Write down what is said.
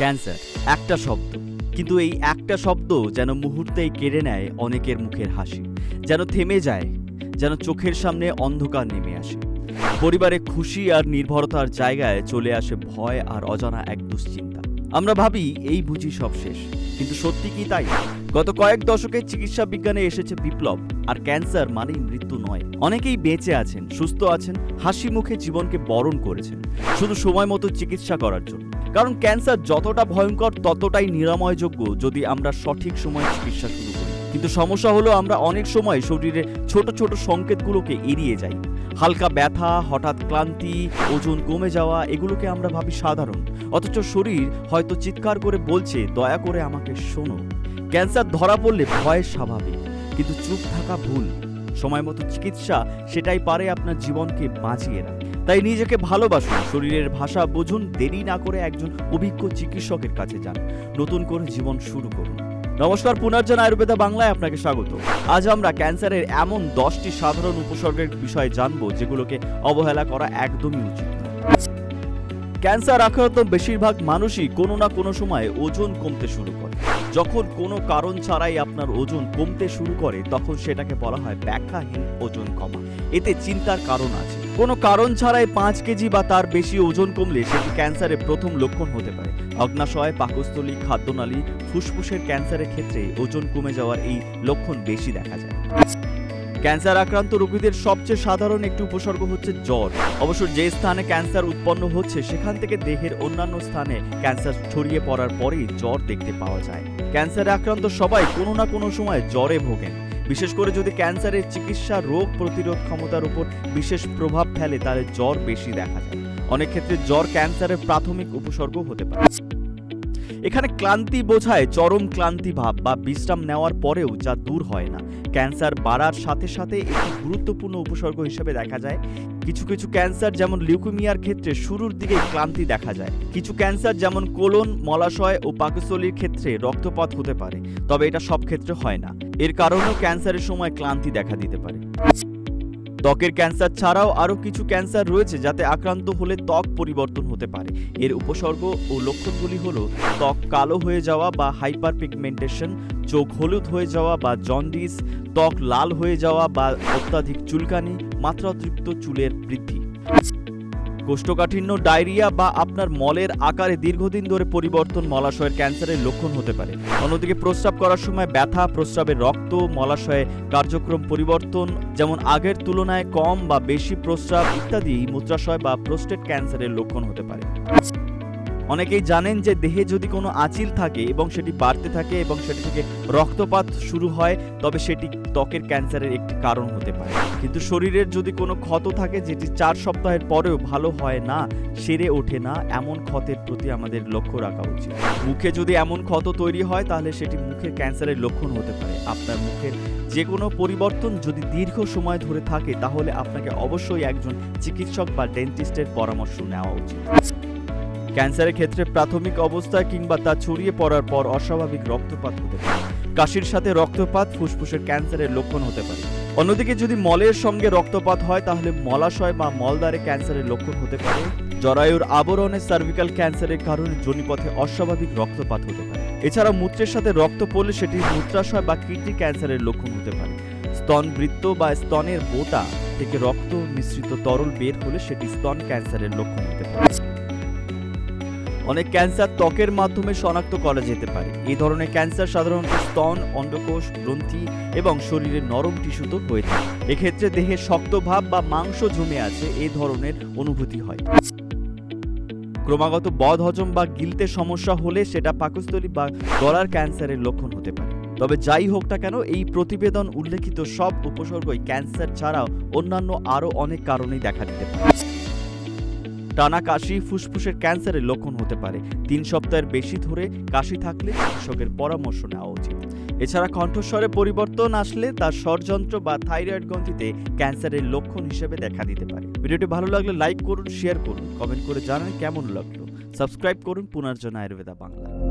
Cancer, একটা শব্দ। কিন্তু এই একটা শব্দ যেন মুহূর্তেই কেড়ে নেয় অনেকের মুখের হাসি, যেন থেমে যায়, যেন চোখের সামনে অন্ধকার নেমে আসে। পরিবারে খুশি আর নির্ভরতার জায়গায় চলে আসে ভয় আর অজানা এক দুশ্চিন্তা। আমরা ভাবি এই বুঝি সব শেষ। কিন্তু সত্যি কি তাই? গত কয়েক দশকে চিকিৎসা বিজ্ঞানে এসেছে বিপ্লব, আর ক্যান্সার মানেই মৃত্যু নয়। অনেকেই বেঁচে আছেন, সুস্থ আছেন, হাসি মুখে জীবনকে বরণ করেছেন, শুধু সময় মতো চিকিৎসা করার জন্য। কারণ ক্যান্সার যতটা ভয়ঙ্কর, ততটাই নিরাময়যোগ্য যদি আমরা সঠিক সময়ে চিকিৎসা শুরু কিন্তু সমস্যা হলো আমরা অনেক সময় শরীরে ছোট ছোট সংকেতগুলোকে এড়িয়ে যাই। হালকা ব্যথা, হঠাৎ ক্লান্তি, ওজন কমে যাওয়া, এগুলোকে আমরা ভাবি সাধারণ। অথচ শরীর হয়তো চিৎকার করে বলছে, দয়া করে আমাকে শোনো। ক্যান্সার ধরা পড়লে ভয় স্বাভাবিক, কিন্তু চুপ থাকা ভুল। সময় মতো চিকিৎসা, সেটাই পারে আপনার জীবনকে বাঁচিয়ে রাখে। তাই নিজেকে ভালোবাসুন। শরীরের ভাষা বুঝুন। দেরি না করে একজন অভিজ্ঞ চিকিৎসকের কাছে যান। নতুন করে জীবন শুরু করুন। নমস্কার, পুনর্জন আয়ুর্বেদা বাংলায় আপনাকে স্বাগত। আজ আমরা ক্যান্সারের এমন দশটি সাধারণ উপসর্গের বিষয়ে জানব, যেগুলোকে অবহেলা করা একদমই উচিত ক্যান্সার আক্রান্ত বেশিরভাগ মানুষই কোনো না কোনো সময় ওজন কমতে শুরু করে। যখন কোনো কারণ ছাড়াই আপনার ওজন কমতে শুরু করে, তখন সেটাকে বলা হয় ব্যাখ্যাহীন ওজন কমা। এতে চিন্তার কারণ আছে। কোনো কারণ ছাড়াই পাঁচ কেজি বা তার বেশি ওজন কমলে সেটি ক্যান্সারের প্রথম লক্ষণ হতে পারে। অগ্নাশয়, পাকস্থলী, খাদ্যনালী, ফুসফুসের ক্যান্সারের ক্ষেত্রে ওজন কমে যাওয়ার এই লক্ষণ বেশি দেখা যায়। ক্যান্সার আক্রান্ত রোগীদের সবচেয়ে সাধারণ একটি উপসর্গ হচ্ছে জ্বর। অবশ্য যে স্থানে ক্যান্সার উৎপন্ন হচ্ছে, সেখান থেকে দেহের অন্যান্য স্থানে ক্যান্সার ছড়িয়ে পড়ার পরেই জ্বর দেখতে পাওয়া যায়। ক্যান্সারে আক্রান্ত সবাই কোনো না কোনো সময় জ্বরে ভোগেন। বিশেষ করে যদি ক্যান্সারের চিকিৎসা রোগ প্রতিরোধ ক্ষমতার উপর বিশেষ প্রভাব ফেলে, তাহলে জ্বর বেশি দেখা যায়। অনেক ক্ষেত্রে জ্বর ক্যান্সারের প্রাথমিক উপসর্গ হতে পারে। এখানে ক্লান্তি বোঝায় চরম ক্লান্তি ভাব বা বিশ্রাম নেওয়ার পরেও যা দূর হয় না। ক্যান্সার বাড়ার সাথে সাথে একটি গুরুত্বপূর্ণ উপসর্গ হিসেবে দেখা যায়। কিছু কিছু ক্যান্সার যেমন লিউকেমিয়ার ক্ষেত্রে শুরুর দিকে ক্লান্তি দেখা যায়। কিছু ক্যান্সার যেমন কোলন, মলাশয় ও পাকস্থলীর ক্ষেত্রে রক্তপাত হতে পারে, তবে এটা সব ক্ষেত্রে হয় না। এর কারণেও ক্যান্সারের সময় ক্লান্তি দেখা দিতে পারে। ত্বকের ক্যান্সার ছাড়াও আরও কিছু ক্যান্সার রয়েছে যাতে আক্রান্ত হলে ত্বক পরিবর্তন হতে পারে। এর উপসর্গ ও লক্ষণগুলি হল ত্বক কালো হয়ে যাওয়া বা হাইপার পিগমেন্টেশন চোখ হলুদ হয়ে যাওয়া বা জন্ডিস, ত্বক লাল হয়ে যাওয়া বা অত্যাধিক চুলকানি, মাত্রাতিরিক্ত চুলের বৃদ্ধি। কোষ্ঠকাঠিন্য, ডায়রিয়া বা আপনার মলের আকারে দীর্ঘদিন ধরে পরিবর্তন মলাশয়ের ক্যান্সারের লক্ষণ হতে পারে। অন্যদিকে প্রস্রাব করার সময় ব্যথা, প্রস্রাবের রক্ত, মলাশয়ে কার্যক্রম পরিবর্তন, যেমন আগের তুলনায় কম বা বেশি প্রস্রাব ইত্যাদি মূত্রাশয় বা প্রোস্টেট ক্যান্সারের লক্ষণ হতে পারে। অনেকেই জানেন যে দেহে যদি কোনো আঁচিল থাকে এবং সেটি বাড়তে থাকে এবং সেটি থেকে রক্তপাত শুরু হয়, তবে সেটি ত্বকের ক্যান্সারের একটি কারণ হতে পারে। কিন্তু শরীরের যদি কোনো ক্ষত থাকে, যেটি চার সপ্তাহের পরেও ভালো হয় না, সেরে ওঠে না, এমন ক্ষতের প্রতি আমাদের লক্ষ্য রাখা উচিত। মুখে যদি এমন ক্ষত তৈরি হয়, তাহলে সেটি মুখের ক্যান্সারের লক্ষণ হতে পারে। আপনার মুখের যে কোনো পরিবর্তন যদি দীর্ঘ সময় ধরে থাকে, তাহলে আপনাকে অবশ্যই একজন চিকিৎসক বা ডেন্টিস্টের পরামর্শ নেওয়া উচিত। ক্যান্সারের ক্ষেত্রে প্রাথমিক অবস্থায় কিংবা তা ছড়িয়ে পড়ার পর অস্বাভাবিক রক্তপাত হতে পারে। কাশির সাথে রক্তপাত ফুসফুসের ক্যান্সারের লক্ষণ হতে পারে। অন্যদিকে যদি মলের সঙ্গে রক্তপাত হয়, তাহলে মলাশয় বা মলদ্বারে ক্যান্সারের লক্ষণ হতে পারে। জরায়ুর আবরণে সার্ভিক্যাল ক্যান্সারের কারণে জনিপথে অস্বাভাবিক রক্তপাত হতে পারে। এছাড়া মূত্রের সাথে রক্ত পড়লে সেটি মূত্রাশয় বা কিডনি ক্যান্সারের লক্ষণ হতে পারে। স্তনবৃত্ত বা স্তনের বোটা থেকে রক্ত মিশ্রিত তরল বের হলে সেটি স্তন ক্যান্সারের লক্ষণ হতে পারে। অনেক ক্যান্সার ত্বকের মাধ্যমে শনাক্ত করা যেতে পারে। এই ধরনের ক্যান্সার সাধারণত স্তন, অন্ডকোষ, গ্রন্থি এবং শরীরের নরম টিস্যুতে হয়ে থাকে। এক্ষেত্রে দেহে শক্ত ভাব বা মাংস জমে আছে এই ধরনের অনুভূতি হয়। ক্রমাগত বদ হজম বা গিলতে সমস্যা হলে সেটা পাকস্থলী বা গলার ক্যান্সারের লক্ষণ হতে পারে। তবে যাই হোক না কেন, এই প্রতিবেদন উল্লেখিত সব উপসর্গই ক্যান্সার ছাড়াও অন্যান্য আরও অনেক কারণেই দেখা দিতে পারে। টানা কাশি, ফুসফুসের ক্যান্সারের লক্ষণ হতে পারে। তিন সপ্তাহের বেশি ধরে কাশি থাকলে চিকিৎসকের পরামর্শ নেওয়া উচিত। এছাড়া কণ্ঠস্বরে পরিবর্তন আসলে তার স্বরযন্ত্র বা থাইরয়েড গ্রন্থিতে ক্যান্সারের লক্ষণ হিসেবে দেখা দিতে পারে। ভিডিওটি ভালো লাগলে লাইক করুন, শেয়ার করুন। কমেন্ট করে জানান কেমন লাগল। সাবস্ক্রাইব করুন পুনর্জন আয়ুর্বেদা বাংলা।